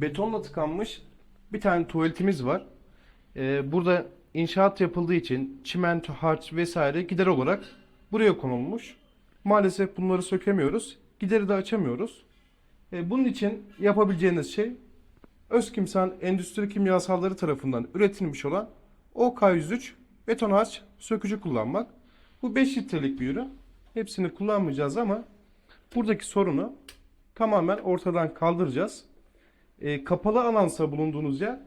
betonla tıkanmış bir tane tuvaletimiz var. Ee, burada inşaat yapıldığı için çimento, harç vesaire gider olarak buraya konulmuş. Maalesef bunları sökemiyoruz. Gideri de açamıyoruz. Ee, bunun için yapabileceğiniz şey Özkimsan Endüstri Kimyasalları tarafından üretilmiş olan OK103 beton harç sökücü kullanmak. Bu 5 litrelik bir ürün. Hepsini kullanmayacağız ama buradaki sorunu tamamen ortadan kaldıracağız. E, kapalı alansa bulunduğunuz yer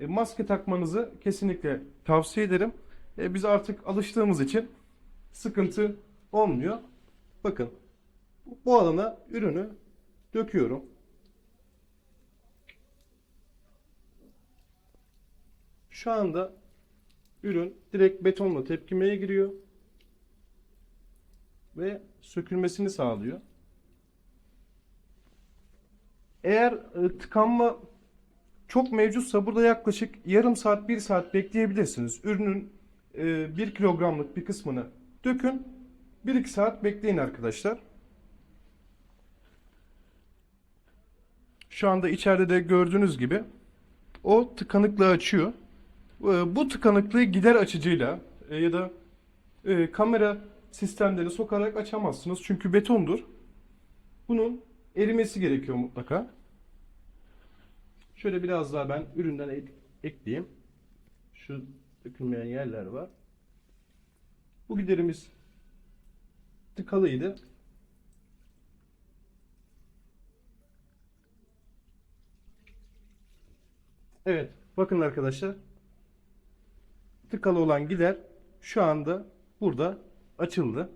e, maske takmanızı kesinlikle tavsiye ederim. E, biz artık alıştığımız için sıkıntı olmuyor. Bakın bu alana ürünü döküyorum. Şu anda ürün direkt betonla tepkimeye giriyor ve sökülmesini sağlıyor. Eğer e, tıkanma çok mevcutsa burada yaklaşık yarım saat, bir saat bekleyebilirsiniz. Ürünün e, 1 kilogramlık bir kısmını dökün. 1-2 saat bekleyin arkadaşlar. Şu anda içeride de gördüğünüz gibi o tıkanıklığı açıyor. E, Bu tıkanıklığı gider açıcıyla e, ya da e, kamera sistemleri sokarak açamazsınız. Çünkü betondur. Bunun erimesi gerekiyor mutlaka. Şöyle biraz daha ben üründen ek- ekleyeyim. Şu dökülmeyen yerler var. Bu giderimiz tıkalıydı. Evet, bakın arkadaşlar. Tıkalı olan gider şu anda burada açıldı.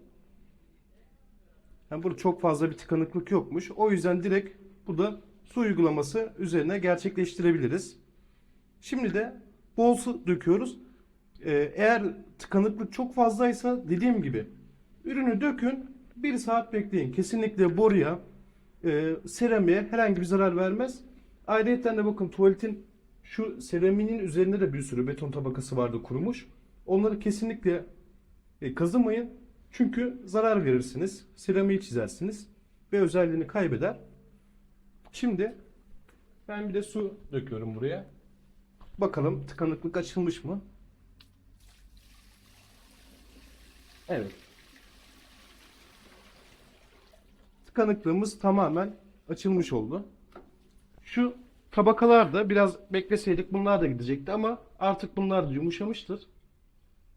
Yani burada çok fazla bir tıkanıklık yokmuş. O yüzden direkt burada su uygulaması üzerine gerçekleştirebiliriz. Şimdi de bol su döküyoruz. Ee, eğer tıkanıklık çok fazlaysa dediğim gibi ürünü dökün bir saat bekleyin. Kesinlikle boruya, e, seramiğe herhangi bir zarar vermez. Ayrıca de bakın tuvaletin şu seraminin üzerinde de bir sürü beton tabakası vardı kurumuş. Onları kesinlikle e, kazımayın. Çünkü zarar verirsiniz. Seramiği çizersiniz. Ve özelliğini kaybeder. Şimdi ben bir de su döküyorum buraya. Bakalım tıkanıklık açılmış mı? Evet. Tıkanıklığımız tamamen açılmış oldu. Şu tabakalar da biraz bekleseydik bunlar da gidecekti ama artık bunlar da yumuşamıştır.